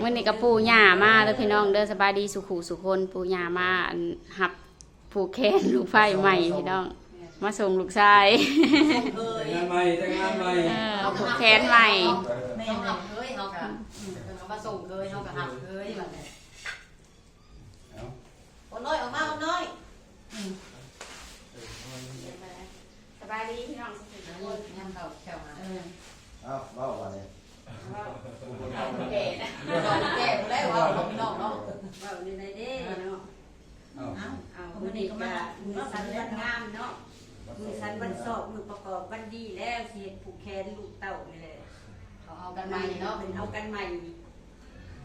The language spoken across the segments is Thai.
มื่อนี้กับปู่ย่ามาเด้อพี่น้องเด้อสบายดีสุขุสุคนปู่ย่ามาอันหับผูกแขนลูกไฟใหม่พี่น้อง มาส่งลูกชายเคยงานใหม่แต่งงานใหม่เออผูกแขนใหม่ แม่หับเคยเขาค่ะเขามาส่งเคยเขาก็หับเคยแบบนี้ เอา คนน้อยออกมาคนน้อย สบายดีพี่น้อง งานเขาแถวมา เอ้าเล่าว่าเนี่ย แก่ แก่แล้วว่าเขาไม่นอกเนาะ ว่าในในเด้เนาะ เอา เอามื้อนี้ก็มา มือสันวันงามเนาะมือสันวันสอบมือประกอบวันดีแล้วเสียผูกแขนลูกเต่านี่แหละเขาเอากันใหม่เนาะเป็นเอากันใหม่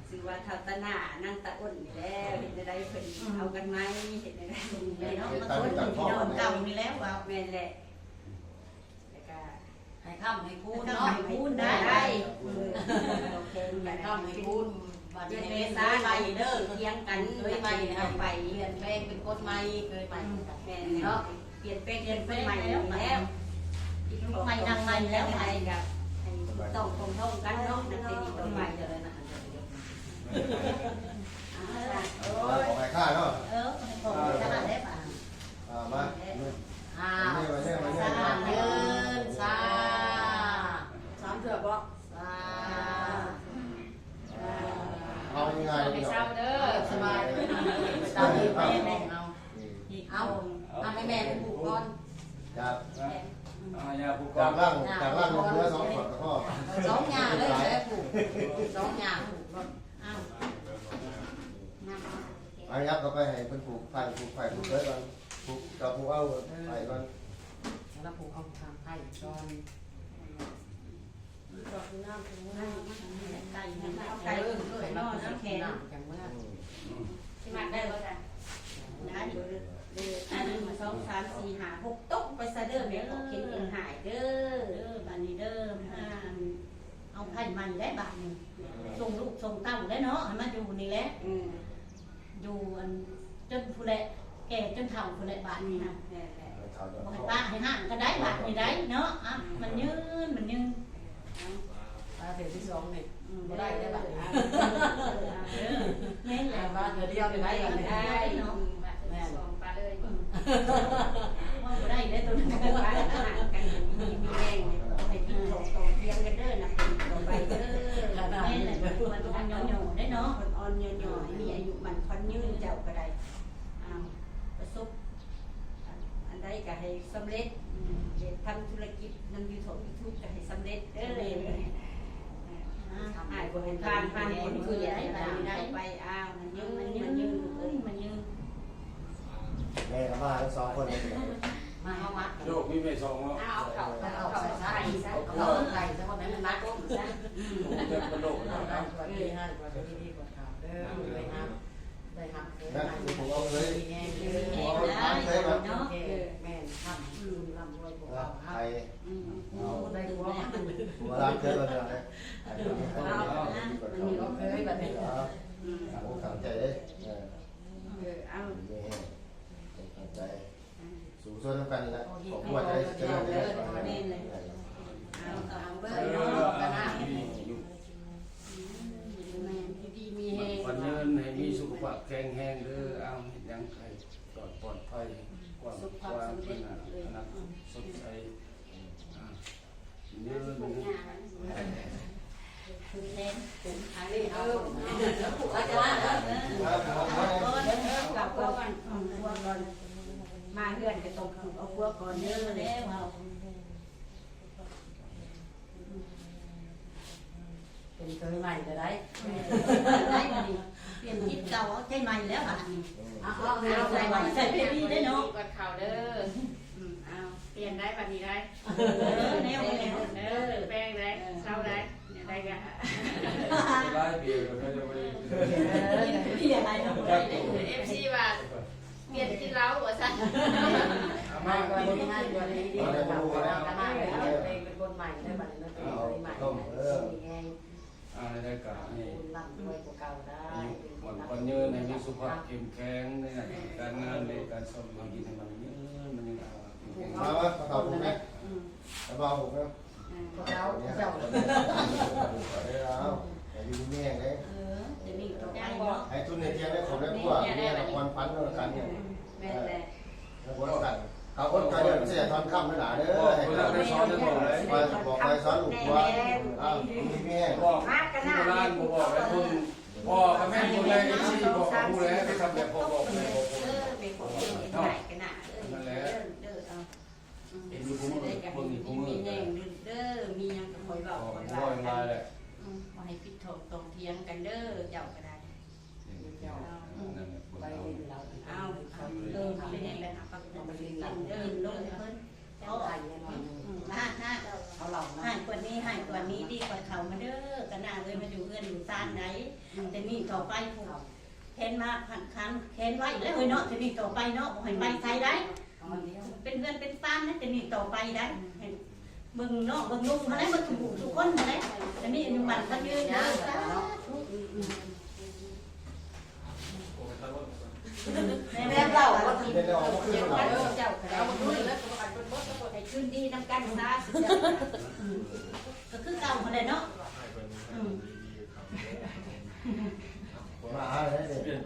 สือว่าเท่าตะหน้านางตะอ้นนี่แล้วเห็นได้เพิ่นเอากันไหมเห็นได้เนาะเนาะมาชวนพี่น้องเก่ามีแล้วว่าแม่นแหละแล้วก็ให้ข้ามให้พูดเนาะเนาะให้พูดได้ได้เออโอเคให้กันข้ามให้พูด บัดเดือนเมษาษาใหม่เด้อเคียงกันเคยใหม่ให้ไปเปลี่ยนแปลงเป็นกฎใหม่เคยใหม่แม่เนาะเปลี่ยนแปลงเปลี่ยนเป็นใหม่แล้วใหม่ดังใหม่แล้วใหม่กับต้องคงท่องกันเนาะนักเรียนต่อไปเจริญนะ โอ้ มาย ของใครค่าเนาะ เออให้บอกขนาดได้ป่ะ อ่ามา อ่าสาเยินสา สามเถื่อบ่ สา เอายังไง ให้ พี่น้ เศร้า อง เด้อ สบาย ตามที่แม่แม่เอาเอาเอาให้แม่เป็นผู้ก่อนจากเอายาผู้กอจางกล่างจากล่างลงเรือสองขวดแล้วก็สองอย่างเลยแหละผูกสองอย่างผูกก่อนเอาเอายับเข้าไปให้เป็นผูกไฟผูกไฟผูกเลิศกันผูกกับผูกเอาไฟกันแล้วผูกเอาทางไทยก่อนไก่ไก่ไก่เอเอออเลยนนออนนน้ำน้ำแข็แข็งงจังเมื่อที่ม มาได้บ่จ้ะนะเดี๋ยวเดี๋ยวอันนี้มาสองสามสี่ห้าหกต๊กไปซะเด้อแม่ขอเข็นเองหายเด้อเด้อบ้านนี้เด้ออ่าเอาไผ่ใหม่ได้บาทหนึงส่งลูกส่งเต้าได้เนาะให้มาอยู่นี่แหละอืมอยู่อันจนผู้แหละแก่จนเฒ่าผู้แหละบาทนี้นะ แน่แหละเขาจะบ่ให้ป้าให้ห้างก็ได้บาทนี้ได้เนาะอะมันยืนมันยืนมาเถือที่สองนี่บ่ได้ได้บัดนี้เด้อแม่น แหละบ้านเถือเดียวได้ได้บัดนี้ได้เนาะสองปลาเลยว่าบ่ได้ได้ตัวนั้นกันว่าอาหารกันมีมีแรงให้พี่ถกตรงเทียงกันเด้อนะเป็นต่อไปเด้อแม่นแหละมันต้องย่อๆได้เนาะคนอ่อนย่อยๆมีอายุมันพันยืนเจ้าก็ได้อ้าวประสบอันใดก็ให้สำเร็จเฮ็ดทำธุรกิจนำยูทูบยูทูบก็ให้สำเร็จเด้อ อ่าบ่เห็นผ่านผ่านคืออย่าให้ไปได้ไปอ้าวมันยืนมันยืนมันยืนเอ้ยมันยืนแม่กับมาทั้งสองคนเลยมาเอามัด โยกมีไม่สองเนาะ เอาเอาเอาเอาเขา ใส่ ใส่ ใส่ ซะ เอาเอาใส่ซะวันนั้นมันนักก้มซะ ผมจะกระโดด เอา นะค ได้ รับ กว่าที่ห้ากว่าที่นี่กว่าข่าวเด้อเลยครับได้ครับ นั่นคือผูกเอาเลย มีแง่มีแง่แม่ทำอืมลำรวยพวกเราค ไท รับ ย อืม เอาได้หัวมัน หัวร้านเกิดวันอะไรไอ้คนนี้เขา เอา เอา อัน ดีกว่า นี้ เขา ก็เคยแบบนี้ เอา อืม โอ้ขังใจเลยเออ เออเอา นี่ขังใจสูงส่วนน้ำกันนี่นะผมว่าจะได้จะได้ได้ เอาเอาเบอ เอ ร์ อ เนาะ อันนี้อยู่ แม่ดีมีแฮง วันยืนให้มี สุขภาพแข็งแรงเด้อเอาเห็นยังใครปลอดปลอดภัยควาความเป็นอนาคตสดใสอ่ายืนมันคืออันนี้เอาผูกอาจารย์กลับพวกกันพวกก่อนมาเฮือนก็ต้องผูกเอาพวกก่อนเด้อแล้แล้วเอาเป็นเคยใหม่จะได้ได้มาดิ เปลี่ยนคิดเก่าเอาใจใหม่แล้วบาทนี้เอาเอาเอาใจใหม่ใส่เพดีได้เนาะก่อนเขาเด้ออืมเอาเปลี่ยนได้บัดนี้ได้เออแนวแนวเด้อแป้งได้เศร้าได้เนี่ยได้กะไล่เบียร์ก็จะไปพี่อะไรเนาะเอฟซีว่าเปลี่ยนกินเหล้าหัวสั่นเอามาก่อนนี้ให้ก่อนนี้ดีกว่ากันมาเป็นคนใหม่ได้บัดนี้เป็นเคยใหม่มีแง่อ่าได้กะนี่คุณลำรวยกว่าเก่าได้ มันก็เยอะในมีสุขภาพเข้มแข็งเนี่ยการงานในการสอบมันกินให้มันเยอะมันยังเอามาว่าเราผมไหมเราผมนะเราเจ้าเราไอ้ที่แม่เลยไอ้ทุนในเทียนได้ผมได้กว่าเนี่ยควันฟันเราการเนี่ยแม่แม่แล้วคนกันเขาคนกานเนี่ยไม่ใช่ทอนค่ำนะหนาเด้อไอ้คนไปซ้อนจะบอกเลยไปบอกไปซ้อนหลุดว่าอ้าวมีแม่บอกที่โบราณบอกไอ้คน พ่อกับแม่คนแรกที่บอกกับผู้แล้วไปทำแบบพอบอกบอกเออ เขามาเด้อกันหน้าเลยมาอยู่เอื้อนอยู่ซานไหนแต่นี่ต่อไปผูกแค้นมาพันคันแค้นไว้แล้วเฮ้ยเนาะแต่นี่ต่อไปเนาะบ่ให้ไปใส่ได้ เป็นเพื่อนเป็นซานนะแต่นี่ต่อไปได้ให้เบิ่งเนาะเบิ่งลุงมาได้มาถูกทุกคนมาได้แต่นี่อนุบันเขายืนนะสาธุแม่เล่าว่าที่เดี๋ยวเราขึ้นเจ้ามาเด้อเจ้าก็ได้เราดูแล้วก็อันเป็นบดบดให้ขึ้นดีน้ำกันซะสุดยอด ก็คือเก่ามาเลยเนาะมาหาอะไรเนี่ย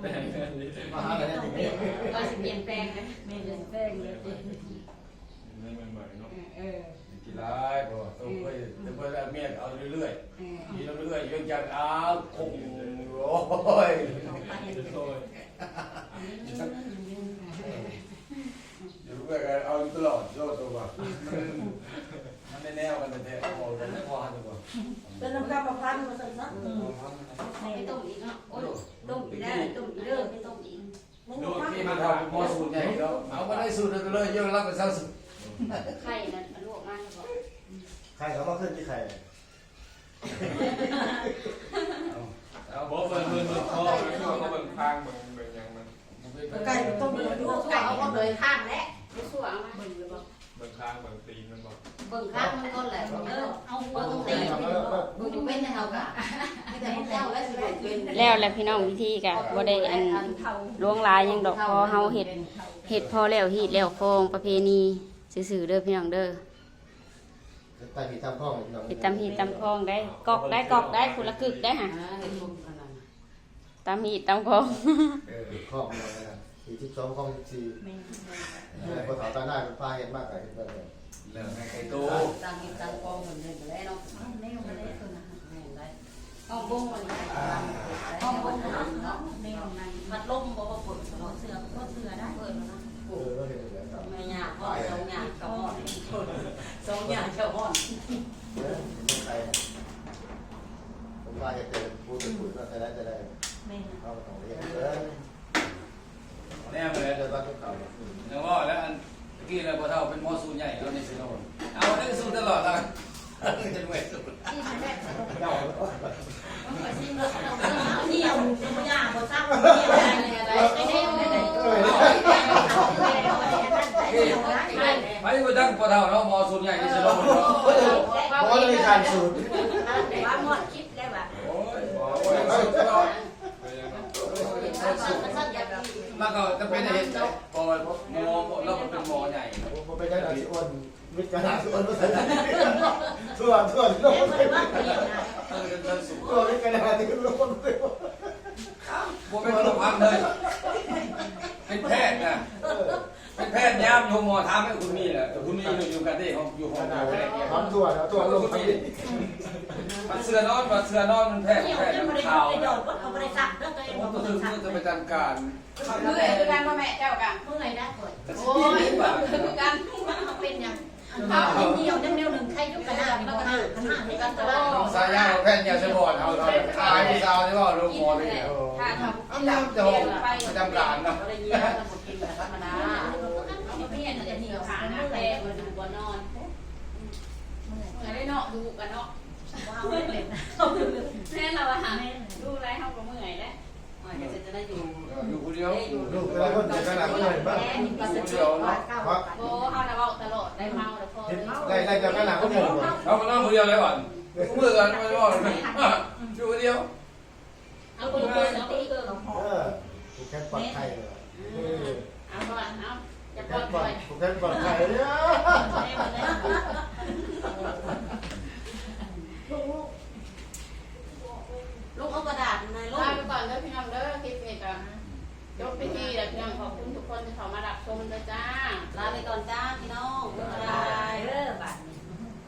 มาหาอะไรเนี่ยก็สิเปลี่ยนแปลงนะเปลี่ยนแปลงเลยเออกีฬาบ่ต้องไปจะไปเมียเอาเรื่อยเออๆมีเรื่อยๆยังจังอ้าวคงโอ้ยต่อไปอยู่เรื่อยเอาตลอดโยตัว มันมันแน่ๆกันแต่เอาแต่ไม่พอตัวเป็นน้ำกาประพันธ์มาสั่งซักไปต้มอีกเนาะโอ้ยต้มอีกได้ต้มอีกเด้อไม่ต้มอีกดูมาที่มันทำมอสูตรใหญ่แล้วเอามาได้สูตรเลยเยอะรับไปซะสุดไข่นั้นลวกมากบอกใครเขามาขึ้นที่ไข่ แล้วแหละพี่น้องวิธีกะบ่ได้อันล่วงลายหยังดอกพอเฮาเฮ็ดเฮ็ดพอแล้วฮีดแล้วคองประเพณีซื่อๆเด้อพี่น้องเด้อตามผีตามข้องพี่น้องเฮ็ดตามฮีดตามคองได้กอกได้กอกได้คนละกึกได้ฮะเห็นลุงขนาดตามฮีดตามคองเออข้องเลยนะสี่ที่สองข้องสี่แม่พอถาตาหน้าเป็นป้าเห็นมากกว่าเห็นแบบนี้เรื่องไก่โตตามกินตามกองเหมือนเดิมแล้วเนาะเอาแนวมาเลยตัวนะแม่ได้ ห้องบงมันห้องบนเนาะแนวนั้นพัดล่มบอกว่าฝนเอาเสือก็เสือได้เปิดนะเออเราเห็นเหมือนกันแม่ยาพ่อสองยากับห่อนสองอยาเจ้าห่อนเออเป็นใครผมป้าจะเจอพูดถึงพูดว่าจะได้จะได้แม่เข้ามาของเรียนเออแน่เลยเดี๋ยวตอนทุกข่าแล้วว่าแล้วอันกี้แล้วพอเท่าเป็นมอสูตรใหญ่แล้วนี่สิเราเอาได้สูตรตลอดละจะรวยสุด ที่มันได้สนุก เจ้า มันก็สิมันเอา เอาเที่ยว บ่ยากบ่ซักเที่เที่ยยววได้ได้อะไรได้ได้ได้ได้ไปไปจังพอเท่าเนาะมอสูตรใหญ่นี่สิเราเนาะเพราะเลยการสูตรว่าหมดคลิปแล้วว่ะโอ้ยโอ้ยสูตรตลอดเบิ่งหยังเนาะมันก็จะเป็นเหตุพอมอเราเป็นมอใหญ่ผมไปได้หนังสืออ้วนมิตรกันหนังสืออ้วนภาษาไทยทั่วทั่วโลกแม่ได้ว่าเที่ยวนะเออเป็นสูตรทั่วมิตรกันหนังสือโลก ผมเป็นโรงพักเลย เป็นแพทย์นะเป็นแพทย์ยามอยู่หมอถามให้คุณมีแหละแต่คุณมีอยู่กันที่ห้องอยู่ห้องแพทย์เนี่ยถอนทั่วแล้วทั่วลกคุณมีมันเสือนอนมันเสือนอนมันแพทย์เที่ยวแพทย์ยังบ่ได้ข่าวได้ดอกก็บ่ได้ซักแล้วตัวเองผมก็คือซักจะไปทำการเมื่อยคือกันพ่อแม่เจ้ากะเมื่อยได้ก่อนโอ้ยคือกันเขาเป็นยัง เอาเป็นเดียวแนวหนึ่งใครยุกกระดาษมันก็ห้าห้าให้กันตลอดสายยาของแพทย์ยาสมองเอาเราตายที่สาวที่ว่าโรงหมอเลยเนี่ยถ้าทอ้ำน้ำจะหงประจำการนะอะไรเงี้ยมันกินแบบธรรมดาำเอาเพี้ยนจะเหนียวขาหน้าแตกมันดูบ่นอนเมื่อยได้เนาะดูกันเนาะว้าวเล็กนะแม่เราอะหาดูไรเฮาก็เมื่อยแล้วก็จะได้อยู่อยู่คนเดียวลูกเป็นคนเดียวกันหนักเลยบ้างคนเดียวเนาะเพราะโอ้เฮาน่ะเว้าตลอด ได้เมาแล้วพอได้ได้จากกันหนักก็หมดเราก็นอนคนเดียวเลยก่อนมือกันไม่ว่าอยู่คนเดียวเอาคนเกินเอาคนเกินเออผูกแขนปลอดภัยเลยเอาก่อนเอาจะผูกปแขล่อนยปลอดผูกแขนปลอดภัยเนี่ย ลูกเอากระดาษในลู ลาก ไปก่อนเด้อพี่น้องเด้อคลิปนี้ก็ ยกไปที่แล้วพี่น้องขอบคุณทุกคนที่เข้ามารับชมด้วยจ้า ลาไปก่อนจ้าพี่น้องบ๊ายบาย